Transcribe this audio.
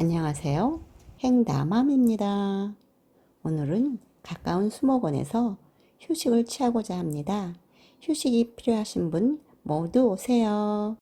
안녕하세요. 행다맘입니다. 오늘은 가까운 수목원에서 휴식을 취하고자 합니다. 휴식이 필요하신 분 모두 오세요.